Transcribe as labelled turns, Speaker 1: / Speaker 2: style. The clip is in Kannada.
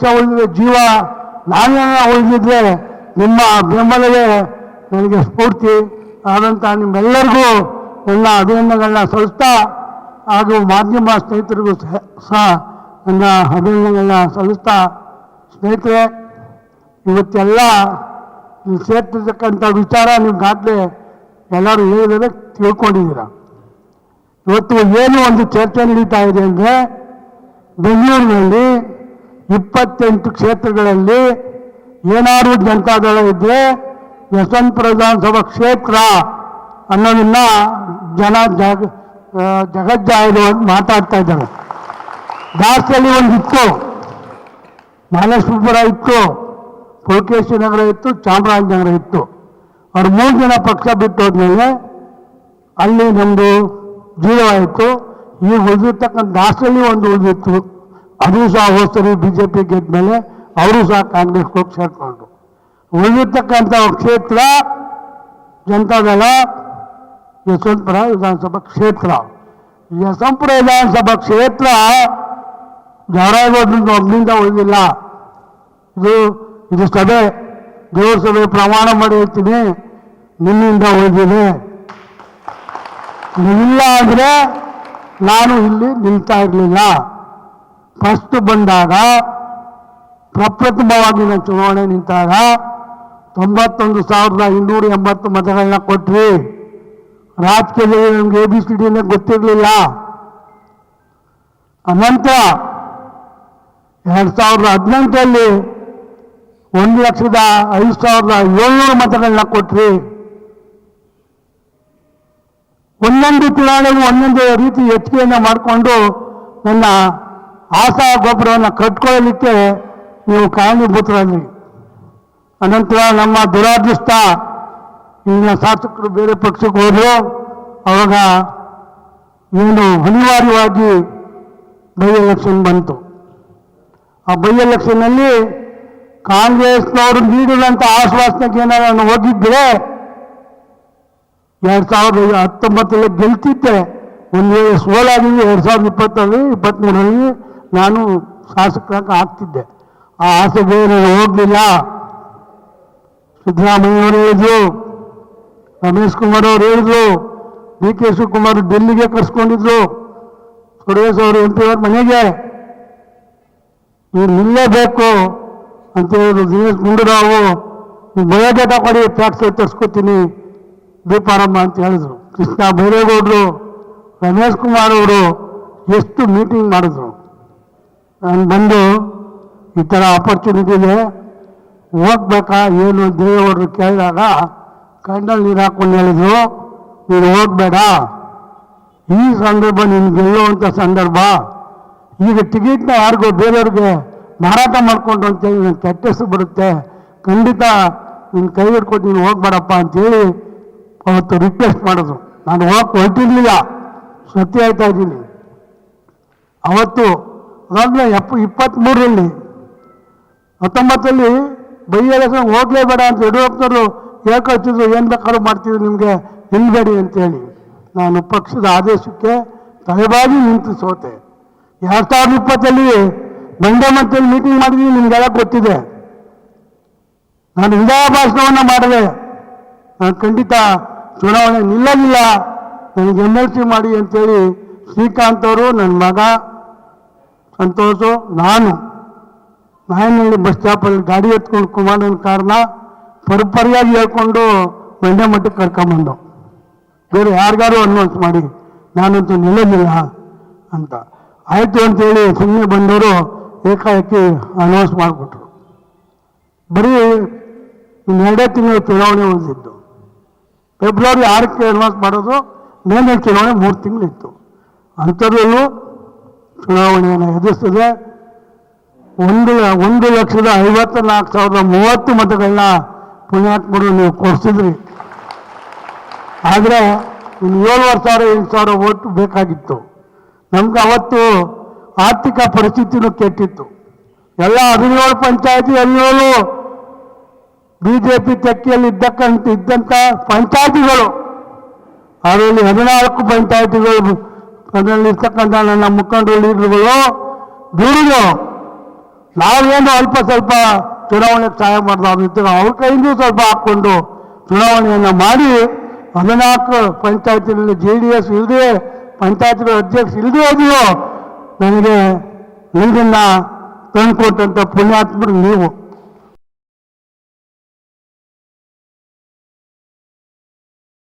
Speaker 1: ಪಕ್ಷ ಉಳಿದಿದೆ ಜೀವ ನಾನೇನ ಉಳಿದಿದ್ರೆ ನಿಮ್ಮ ಬೆಂಬಲವೇ ನನಗೆ ಸ್ಫೂರ್ತಿ. ಆದಂಥ ನಿಮ್ಮೆಲ್ಲರಿಗೂ ನನ್ನ ಅಭಿನಂದನೆಗಳನ್ನ ಸಲ್ಲಿಸ್ತಾ ಹಾಗೂ ಮಾಧ್ಯಮ ಸ್ನೇಹಿತರಿಗೂ ಸಹ- ನನ್ನ ಅಭಿನಂದನೆಗಳನ್ನ ಸಲ್ಲಿಸ್ತಾ ಸ್ನೇಹಿತರೆ, ಇವತ್ತೆಲ್ಲ ನೀವು ಸೇರ್ತಿರ್ತಕ್ಕಂಥ ವಿಚಾರ ನಿಮ್ಗಾಗಲೇ ಎಲ್ಲರೂ ಹೇಳಿದರೆ ತಿಳ್ಕೊಂಡಿದ್ದೀರ? ಇವತ್ತು ಏನು ಒಂದು ಚರ್ಚೆ ನಡೀತಾ ಇದೆ ಅಂದರೆ ಬೆಂಗಳೂರಿನಲ್ಲಿ ಇಪ್ಪತ್ತೆಂಟು ಕ್ಷೇತ್ರಗಳಲ್ಲಿ ಏನಾದರೂ ಜನತಾದಳ ಇದ್ದರೆ ಯಶವಂತಪುರ ವಿಧಾನಸಭಾ ಕ್ಷೇತ್ರ ಅನ್ನೋದನ್ನ ಜನ ಜಗ ಜಗಜ್ಜಾಯರು ಮಾತಾಡ್ತಾ ಇದ್ದಾರೆ. ದಾಸಲ್ಲಿ ಒಂದು ಇತ್ತು. ಮಹಾಲಕ್ಷ್ಮೀಪುರ ಇತ್ತು, ಪುಲಕೇಶಿ ನಗರ ಇತ್ತು ಚಾಮರಾಜನಗರ ಇತ್ತು. ಅವ್ರು ಮೂರು ಜನ ಪಕ್ಷ ಬಿಟ್ಟು ಹೋದ್ಮೇಲೆ ಅಲ್ಲಿ ನಮ್ಮದು ಆಯಿತು. ಈಗ ಉಳಿದಿರ್ತಕ್ಕಂಥ ದಾಸಲ್ಲಿ ಒಂದು ಉಳಿದಿತ್ತು. ಅದು ಸಹ ಹೋದ್ಸರಿ ಬಿ ಜೆ ಪಿ ಗೆದ್ಮೇಲೆ ಅವರು ಸಹ ಕಾಂಗ್ರೆಸ್ ಹೋಗಿ ಸೇರ್ಕೊಂಡ್ರು. ಉಳಿದಿರ್ತಕ್ಕಂಥ ಕ್ಷೇತ್ರ ಜನತಾದಳ ಯಶವಂತಪುರ ವಿಧಾನಸಭಾ ಕ್ಷೇತ್ರ. ಯಶವಂತಪುರ ವಿಧಾನಸಭಾ ಕ್ಷೇತ್ರ ಜವರಾಯಗೌಡರಿಂದ ಒಬ್ಬನಿಂದ ಉಳಿದಿಲ್ಲ. ಇದು ಇದು ಸಭೆ, ದೇವ್ರ ಸಭೆ ಪ್ರಮಾಣ ಮಾಡಿ ಹೇಳ್ತೀನಿ. ನಿನ್ನಿಂದ ಉಳಿದಿದೆ. ಇಲ್ಲ ಅಂದರೆ ನಾನು ಇಲ್ಲಿ ನಿಲ್ತಾ ಇರಲಿಲ್ಲ. ಫಸ್ಟ್ ಬಂದಾಗ ಪ್ರಪ್ರಥಮವಾಗಿ ನಾವು ಚುನಾವಣೆ ನಿಂತಾಗ ತೊಂಬತ್ತೊಂದು ಸಾವಿರದ ಇನ್ನೂರ ಎಂಬತ್ತು ಮತಗಳನ್ನ ಕೊಟ್ರಿ. ರಾಜಕೀಯದಲ್ಲಿ ನಮ್ಗೆ ಎ ಬಿ ಸಿ ಡಿನೇ ಗೊತ್ತಿರಲಿಲ್ಲ. ಅನಂತರ ಎರಡು ಸಾವಿರದ ಹದಿನೆಂಟರಲ್ಲಿ ಒಂದು ಲಕ್ಷದ ಐದು ಸಾವಿರದ ಏಳ್ನೂರು ಮತಗಳನ್ನ ಕೊಟ್ರಿ. ಒಂದೊಂದು ಚುನಾವಣೆಗೂ ಒಂದೊಂದು ರೀತಿ ಹೆಚ್ಚಿಗೆಯನ್ನು ಮಾಡಿಕೊಂಡು ನನ್ನ ಆಸಾ ಗೊಬ್ಬರವನ್ನು ಕಟ್ಕೊಳ್ಳಲಿಕ್ಕೆ ನೀವು ಕಾರಣೀಭೂತರಲ್ಲಿ. ಅನಂತರ ನಮ್ಮ ದುರಾದೃಷ್ಟ ಇಲ್ಲಿನ ಶಾಸಕರು ಬೇರೆ ಪಕ್ಷಕ್ಕೆ ಹೋದರು. ಅವಾಗ ಏನು ಅನಿವಾರ್ಯವಾಗಿ ಬೈ ಎಲೆಕ್ಷನ್ ಬಂತು. ಆ ಬೈ ಎಲೆಕ್ಷನ್ನಲ್ಲಿ ಕಾಂಗ್ರೆಸ್ನವರು ನೀಡಿದಂಥ ಆಶ್ವಾಸನೆಗೆ ಏನಾದ್ರು ನಾನು ಹೋಗಿದ್ದರೆ ಎರಡು ಸಾವಿರದ ಹತ್ತೊಂಬತ್ತರಲ್ಲಿ ಗೆಲ್ತಿದ್ದೆ. ಒಂದು ವೇಳೆ ಸೋಲಾಗಿದ್ದು ಎರಡು ಸಾವಿರದ ಇಪ್ಪತ್ತರಲ್ಲಿ ಇಪ್ಪತ್ತ್ಮೂರರಲ್ಲಿ ನಾನು ಶಾಸಕರಾಗಿ ಆಗ್ತಿದ್ದೆ. ಆ ಆಸೆ ಬೇರೆ ಹೋಗಲಿಲ್ಲ. ಸಿದ್ದರಾಮಯ್ಯವರು ಹೇಳಿದ್ರು, ರಮೇಶ್ ಕುಮಾರ್ ಅವರು ಹೇಳಿದ್ರು ಡಿ ಕೆ ಶಿವಕುಮಾರ್ ಡೆಲ್ಲಿಗೆ ಕರ್ಸ್ಕೊಂಡಿದ್ರು. ಸುರೇಶ್ ಅವರು ಎಂ ಪಿ ಅವ್ರ ಮನೆಗೆ ಇವ್ರು ನಿಲ್ಲಬೇಕು ಅಂತ ಹೇಳಿದ್ರು ದಿನೇಶ್ ಗುಂಡೂರಾವು. ನೀವು ಬಯೋಡೇಟಾ ಕೊಡಿ, ಟ್ಯಾಕ್ಸ್ ತರಿಸ್ಕೊತೀನಿ, ದೀಪಾರಮ್ಮ ಅಂತ ಹೇಳಿದ್ರು. ಕೃಷ್ಣ ಬೈರೇಗೌಡರು, ರಮೇಶ್ ಕುಮಾರ್ ಅವರು ಎಷ್ಟು ಮೀಟಿಂಗ್ ಮಾಡಿದ್ರು. ನಾನು ಬಂದು ಈ ಥರ ಆಪರ್ಚುನಿಟಿ ಇದೆ ಹೋಗ್ಬೇಕಾ, ಏನು ದೇವರು ಕೇಳಿದಾಗ ಕಣ್ಣಲ್ಲಿ ನೀರು ಹಾಕೊಂಡು ಹೇಳಿದ್ರು, ನೀನು ಹೋಗಬೇಡ. ಈ ಸಂದರ್ಭ ನೀನು ಗೆಲ್ಲುವಂಥ ಸಂದರ್ಭ. ಈಗ ಟಿಕೆಟ್ನ ಯಾರಿಗೂ ಬೇರೆಯವ್ರಿಗೆ ಮಾರಾಟ ಮಾಡಿಕೊಂಡು ಅಂತೇಳಿ ನನ್ನ ಕೆಟ್ಟಸು ಬರುತ್ತೆ. ಖಂಡಿತ ನಿನ್ನ ಕೈ ಹಿಡ್ಕೊಂಡು ನೀನು ಹೋಗ್ಬೇಡಪ್ಪ ಅಂತೇಳಿ ಅವತ್ತು ರಿಕ್ವೆಸ್ಟ್ ಮಾಡಿದ್ರು. ನಾನು ಹೋಗಕ್ಕೆ ಹೊರಟಿರ್ಲಿಲ್ಲ. ಸತ್ಯ ಆಯ್ತಾ ಇದ್ದೀನಿ. ಅವತ್ತು ಅದಾದ್ಮೇಲೆ ಎಪ್ಪ ಇಪ್ಪತ್ತ್ಮೂರರಲ್ಲಿ ಹತ್ತೊಂಬತ್ತರಲ್ಲಿ ಬೈ ಎಲೆಕ್ಷನ್ ಹೋಗ್ಲೇಬೇಡ ಅಂತ ಯಡಿಯೂರಪ್ಪನವರು ಹೇಳ್ಕೊಳ್ತಿದ್ರು, ಏನು ಬೇಕಾದ್ರೂ ಮಾಡ್ತೀವಿ ನಿಮಗೆ, ನಿಲ್ಬೇಡಿ ಅಂತೇಳಿ. ನಾನು ಪಕ್ಷದ ಆದೇಶಕ್ಕೆ ತಲೆಬಾಗಿ ನಿಂತು ಸೋತೆ ಎರಡು ಸಾವಿರದ ಇಪ್ಪತ್ತಲ್ಲಿ ಮಂಡ್ಯ ಮಟ್ಟದಲ್ಲಿ ಮೀಟಿಂಗ್ ಮಾಡಿದ್ವಿ, ನಿಮಗೆಲ್ಲ ಗೊತ್ತಿದೆ. ನಾನು ವಿಧಾನ ಭಾಷಣವನ್ನು ಮಾಡಿದೆ. ನಾನು ಖಂಡಿತ ಚುನಾವಣೆ ನಿಲ್ಲಲಿಲ್ಲ. ನನಗೆ ಎಂ ಎಲ್ ಸಿ ಮಾಡಿ ಅಂತೇಳಿ ಶ್ರೀಕಾಂತ್ ಅವರು, ನನ್ನ ಮಗ ಸಂತೋಷು ನಾನು ನಾಯನಹಳ್ಳಿ ಬಸ್ ಸ್ಟಾಪಲ್ಲಿ ಗಾಡಿ ಎತ್ಕೊಂಡು ಕುಮಾರನ ಕಾರಣ ಪರ್ಪರಿಯಾಗಿ ಹೇಳ್ಕೊಂಡು ಮಂಡ್ಯ ಮಟ್ಟಕ್ಕೆ ಕರ್ಕೊಂಬಂದು. ಬೇರೆ ಯಾರಿಗಾರು ಅನ್ವನ್ಸ್ ಮಾಡಿ, ನಾನಂತೂ ನಿಲ್ಲಲಿಲ್ಲ ಅಂತ. ಆಯಿತು ಅಂತೇಳಿ ಸುಮ್ಮನೆ ಬಂದವರು ಏಕಾಏಕಿ ಅನೌನ್ಸ್ ಮಾಡಿಬಿಟ್ರು. ಬರೀ ಇನ್ನೆರಡೇ ತಿಂಗಳು ಚುನಾವಣೆ ಉಳಿದಿದ್ದು. ಫೆಬ್ರವರಿ ಆರಕ್ಕೆ ಅನೌನ್ಸ್ ಮಾಡೋದು ಮೇಲಿನ ಚುನಾವಣೆ ಮೂರು ತಿಂಗಳಿತ್ತು. ಅಂಥದ್ರಲ್ಲೂ ಚುನಾವಣೆಯನ್ನು ಎದುರಿಸಿದೆ ಒಂದು ಒಂದು ಲಕ್ಷದ ಐವತ್ತ ನಾಲ್ಕು ಸಾವಿರದ ಮೂವತ್ತು ಮತಗಳನ್ನ ಪುಣ್ಯಾತ್ಮರು ನೀವು ಕೊಡಿಸಿದ್ರಿ. ಆದರೆ ಇನ್ನು ಏಳುವರೆ ಸಾವಿರ, ಎಂಟು ಸಾವಿರ ಓಟು ಬೇಕಾಗಿತ್ತು. ನಮ್ಗೆ ಅವತ್ತು ಆರ್ಥಿಕ ಪರಿಸ್ಥಿತಿನೂ ಕೆಟ್ಟಿತ್ತು. ಎಲ್ಲ ಹದಿನೇಳು ಪಂಚಾಯತಿ ಹದಿನೇಳು ಬಿ ಜೆ ಪಿ ತೆಕ್ಕಿಯಲ್ಲಿ ಇದ್ದಕ್ಕಂತ ಇದ್ದಂಥ ಪಂಚಾಯತಿಗಳು. ಅದರಲ್ಲಿ ಹದಿನಾಲ್ಕು ಪಂಚಾಯತಿಗಳು ಅದರಲ್ಲಿ ಇರ್ತಕ್ಕಂಥ ನನ್ನ ಮುಖಂಡರು, ಲೀಡರ್ಗಳು ದೂರಿದ್ರು ನಾವೇನು ಅಲ್ಪ ಸ್ವಲ್ಪ ಚುನಾವಣೆಗೆ ಸಹಾಯ ಮಾಡಿದವ್ರು ಅವ್ರ ಕೈಯಿಂದ ಸ್ವಲ್ಪ ಹಾಕ್ಕೊಂಡು ಚುನಾವಣೆಯನ್ನು ಮಾಡಿ ಹದಿನಾಲ್ಕು ಪಂಚಾಯತಿನಲ್ಲಿ ಜೆ ಡಿ ಎಸ್ ಇಲ್ಲದೆ ಪಂಚಾಯತ್ಗಳ ಅಧ್ಯಕ್ಷ ಇಲ್ಲದೆ ಹೋದ್ರು ನನಗೆ ನೀರನ್ನು ತಂದುಕೊಟ್ಟಂಥ ಪುಣ್ಯಾತ್ಮರು ನೀವು.